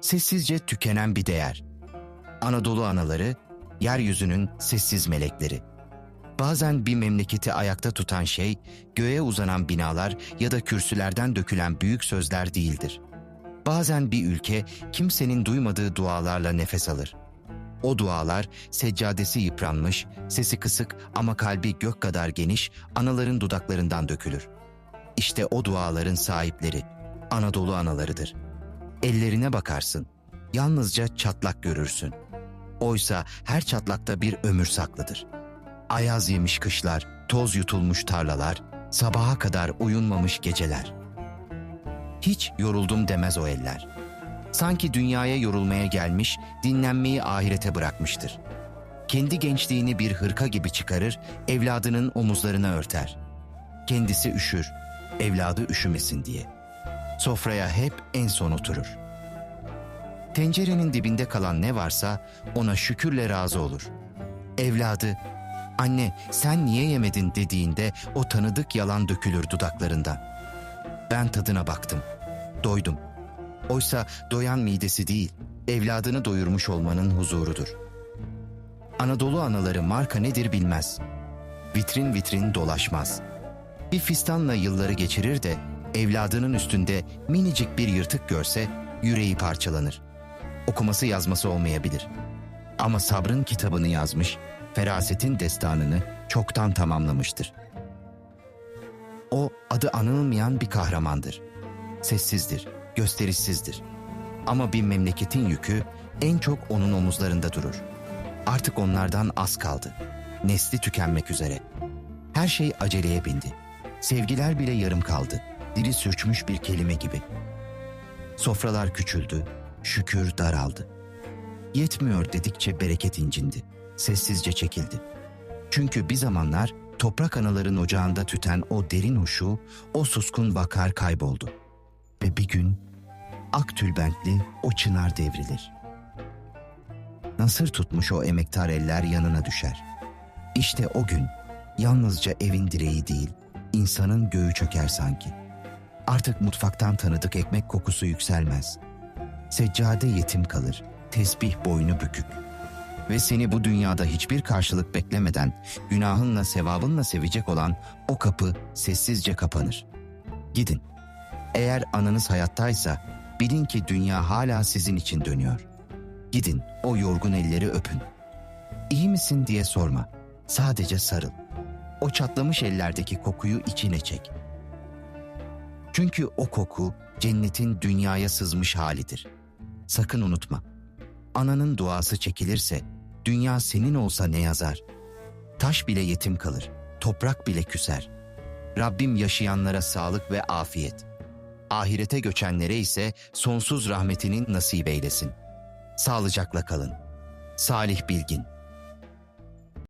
Sessizce tükenen bir değer. Anadolu anaları, yeryüzünün sessiz melekleri. Bazen bir memleketi ayakta tutan şey, göğe uzanan binalar ya da kürsülerden dökülen büyük sözler değildir. Bazen bir ülke kimsenin duymadığı dualarla nefes alır. O dualar seccadesi yıpranmış, sesi kısık ama kalbi gök kadar geniş anaların dudaklarından dökülür. İşte o duaların sahipleri Anadolu analarıdır. Ellerine bakarsın, yalnızca çatlak görürsün. Oysa her çatlakta bir ömür saklıdır. Ayaz yemiş kışlar, toz yutulmuş tarlalar, sabaha kadar uyunmamış geceler. Hiç yoruldum demez o eller. Sanki dünyaya yorulmaya gelmiş, dinlenmeyi ahirete bırakmıştır. Kendi gençliğini bir hırka gibi çıkarır, evladının omuzlarına örter. Kendisi üşür, evladı üşümesin diye. Sofraya hep en son oturur. Tencerenin dibinde kalan ne varsa ona şükürle razı olur. Evladı, anne sen niye yemedin dediğinde o tanıdık yalan dökülür dudaklarından. Ben tadına baktım, doydum. Oysa doyan midesi değil, evladını doyurmuş olmanın huzurudur. Anadolu anaları marka nedir bilmez. Vitrin vitrin dolaşmaz. Bir fistanla yılları geçirir de evladının üstünde minicik bir yırtık görse yüreği parçalanır. Okuması yazması olmayabilir. Ama sabrın kitabını yazmış, ferasetin destanını çoktan tamamlamıştır. O adı anılmayan bir kahramandır. Sessizdir, gösterişsizdir. Ama bir memleketin yükü en çok onun omuzlarında durur. Artık onlardan az kaldı. Nesli tükenmek üzere. Her şey aceleye bindi. Sevgiler bile yarım kaldı. Dili sürçmüş bir kelime gibi. Sofralar küçüldü, şükür daraldı. Yetmiyor dedikçe bereket incindi. Sessizce çekildi. Çünkü bir zamanlar toprak anaların ocağında tüten o derin huşu, o suskun bakar kayboldu. Ve bir gün ak tülbentli o çınar devrilir. Nasır tutmuş o emektar eller yanına düşer. İşte o gün yalnızca evin direği değil, insanın göğü çöker sanki. Artık mutfaktan tanıdık ekmek kokusu yükselmez. Seccade yetim kalır, tesbih boynu bükük. Ve seni bu dünyada hiçbir karşılık beklemeden günahınla sevabınla sevecek olan o kapı sessizce kapanır. Gidin. Eğer ananız hayattaysa bilin ki dünya hala sizin için dönüyor. Gidin o yorgun elleri öpün. İyi misin diye sorma. Sadece sarıl. O çatlamış ellerdeki kokuyu içine çek. Çünkü o koku cennetin dünyaya sızmış halidir. Sakın unutma. Ananın duası çekilirse dünya senin olsa ne yazar? Taş bile yetim kalır, toprak bile küser. Rabbim yaşayanlara sağlık ve afiyet. Ahirete göçenlere ise sonsuz rahmetinin nasip eylesin. Sağlıcakla kalın. Salih Bilgin